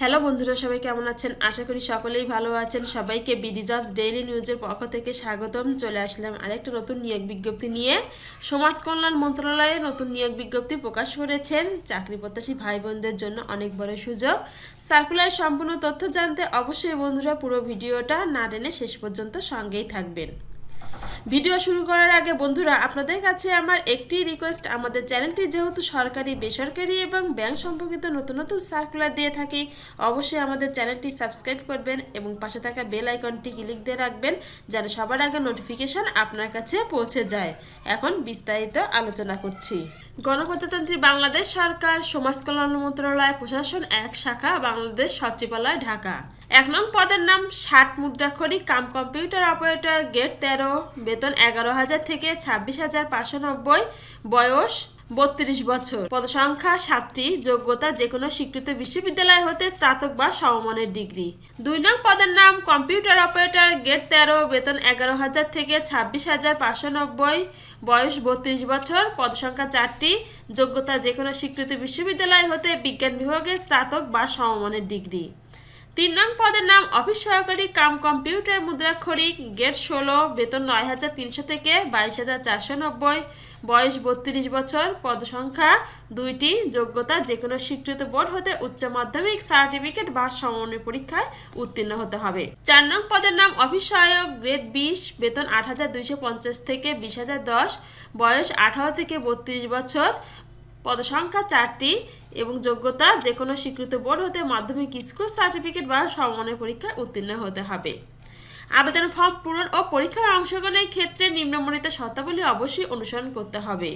Hello বন্ধুরা, সবাই কেমন আছেন? আশা করি সকলেই ভালো আছেন। সবাইকে বিডি জবস ডেইলি নিউজের পক্ষ থেকে স্বাগতম। চলে আসলাম আরেকটা নতুন নিয়োগ বিজ্ঞপ্তি নিয়ে। সমাজ কল্যাণ মন্ত্রণালয়ে নতুন নিয়োগ বিজ্ঞপ্তি প্রকাশ করেছেন। চাকরি প্রত্যাশী ভাই বোনদের জন্য অনেক বড় সুযোগ। সার্কুলার সম্পূর্ণ তথ্য জানতে অবশ্যই বন্ধুরা পুরো ভিডিওটা না টেনে শেষ পর্যন্ত সঙ্গেই থাকবেন। ভিডিও শুরু করার আগে বন্ধুরা, আপনাদের কাছে আমার একটি রিকোয়েস্ট আমাদের চ্যানেলটি যেহেতু সরকারি, বেসরকারি এবং ব্যাংক সম্পর্কিত নতুন নতুন সার্কুলার দিয়ে থাকি, অবশ্যই আমাদের চ্যানেলটি সাবস্ক্রাইব করবেন এবং পাশে থাকা বেল আইকনটি ক্লিক দিয়ে রাখবেন, যেন সবার আগে নোটিফিকেশন আপনার কাছে পৌঁছে যায়। এখন বিস্তারিত আলোচনা করছি। গণপ্রজাতন্ত্রী বাংলাদেশ সরকার, সমাজ কল্যাণ মন্ত্রণালয়, প্রশাসন এক শাখা, বাংলাদেশ সচিবালয়, ঢাকা। এক নং পদের নাম ষাট মুদ্রাক্ষরী কাম কম্পিউটার অপারেটর গেট তেরো, বেতন এগারো হাজার থেকে ছাব্বিশ হাজার পাঁচশো নব্বই, বয়স বত্রিশ বছর। পদসংখ্যা সাতটি, যোগ্যতা যে কোনো স্বীকৃত বিশ্ববিদ্যালয় হতে স্নাতক বা সমমানের ডিগ্রি। দুই নং পদের নাম কম্পিউটার অপারেটর গেট তেরো, বেতন এগারো হাজার থেকে ছাব্বিশ হাজার পাঁচশো নব্বই, বয়স বত্রিশ বছর। পদসংখ্যা চারটি, যোগ্যতা যে কোনো স্বীকৃত বিশ্ববিদ্যালয় হতে বিজ্ঞান বিভাগে স্নাতক বা সমমানের ডিগ্রি। তিন নং পদের নাম অফিস সহকারী কাম কম্পিউটার মুদ্রাক্ষরিক গেট ষোলো, বেতন নয় হাজার তিনশো থেকে বাইশ হাজার চারশো নব্বই। বয়স বত্রিশ বছর, পদসংখ্যা দুইটি, যোগ্যতা যে কোনো স্বীকৃত বোর্ড হতে উচ্চ মাধ্যমিক সার্টিফিকেট বা সমন্বয় পরীক্ষায় উত্তীর্ণ হতে হবে। চার নং পদের নাম অফিস সহায়ক গ্রেড বিশ, বেতন আট হাজার দুইশো পঞ্চাশ থেকে বিশ হাজার দশ। বয়স আঠারো থেকে বত্রিশ বছর, পদসংখ্যা চারটি এবং যোগ্যতা যে কোনো স্বীকৃত বোর্ড হতে মাধ্যমিক স্কুল সার্টিফিকেট বা সমমানের পরীক্ষায় উত্তীর্ণ হতে হবে। আবেদন ফর্ম পূরণ ও পরীক্ষার অংশগ্রহণের ক্ষেত্রে নিম্নমণিত শর্তাবলী অবশ্যই অনুসরণ করতে হবে।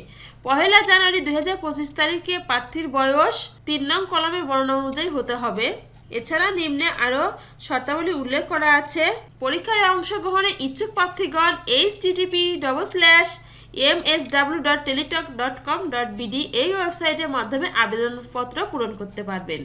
পহেলা জানুয়ারি দুই হাজার পঁচিশ তারিখে প্রার্থীর বয়স তিন নং কলমে বর্ণনা অনুযায়ী হতে হবে। এছাড়া নিম্নে আরও শর্তাবলী উল্লেখ করা আছে, পরীক্ষায় অংশগ্রহণে ইচ্ছুক প্রার্থীগণ HTTP double slash M S W dot Teletalk dot com dot BD এই ওয়েবসাইটের মাধ্যমে আবেদনপত্র পূরণ করতে পারবেন।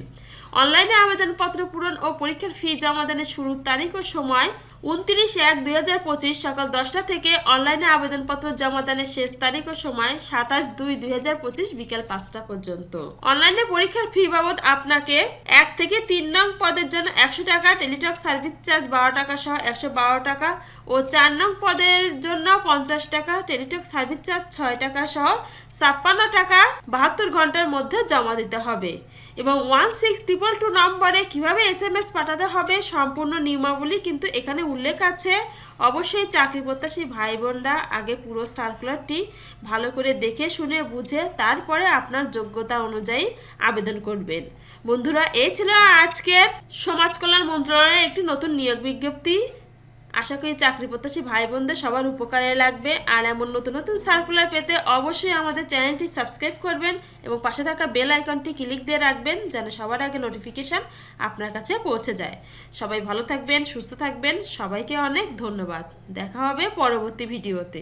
অনলাইনে আবেদনপত্র পূরণ ও পরীক্ষার ফি জমা দানের শুরুর তারিখ ও সময় উনত্রিশ এক দুই হাজার পঁচিশ সকাল দশটা থেকে অনলাইনে আবেদনপত্র জমা দানের শেষ তারিখ ও সময় সাতাশ দুই দুই হাজার পঁচিশ বিকেল পাঁচটা পর্যন্ত। অনলাইনে পরীক্ষার ফি বাবদ আপনাকে এক থেকে তিন নং পদের জন্য একশো টাকা, টেলিটক সার্ভিস চার্জ বারো টাকা সহ একশো বারো টাকা ও চার নং পদের জন্য পঞ্চাশ টাকা, টেলিটক সার্ভিস চার্জ ছয় টাকা সহ ছাপ্পান্ন টাকা বাহাত্তর ঘণ্টার মধ্যে জমা দিতে হবে। এবং ওয়ান সিক্স ট্রিপল টু নম্বরে কীভাবে এস এম এস পাঠাতে হবে সম্পূর্ণ নিয়মাবলী কিন্তু এখানে উল্লেখ আছে। অবশ্যই চাকরি প্রত্যাশী ভাই বোনরা আগে পুরো সার্কুলারটি ভালো করে দেখে শুনে বুঝে তারপরে আপনার যোগ্যতা অনুযায়ী আবেদন করবেন। বন্ধুরা এই ছিল আজকের সমাজ কল্যাণ মন্ত্রণালয়ের একটি নতুন নিয়োগ বিজ্ঞপ্তি। আশা করি চাকরি প্রত্যাশী ভাই বোনদের সবার উপকারে লাগবে। আর এমন নতুন নতুন সার্কুলার পেতে অবশ্যই আমাদের চ্যানেলটি সাবস্ক্রাইব করবেন এবং পাশে থাকা বেল আইকনটি ক্লিক দিয়ে রাখবেন যেন সবার আগে নোটিফিকেশান আপনার কাছে পৌঁছে যায়। সবাই ভালো থাকবেন, সুস্থ থাকবেন। সবাইকে অনেক ধন্যবাদ। দেখা হবে পরবর্তী ভিডিওতে।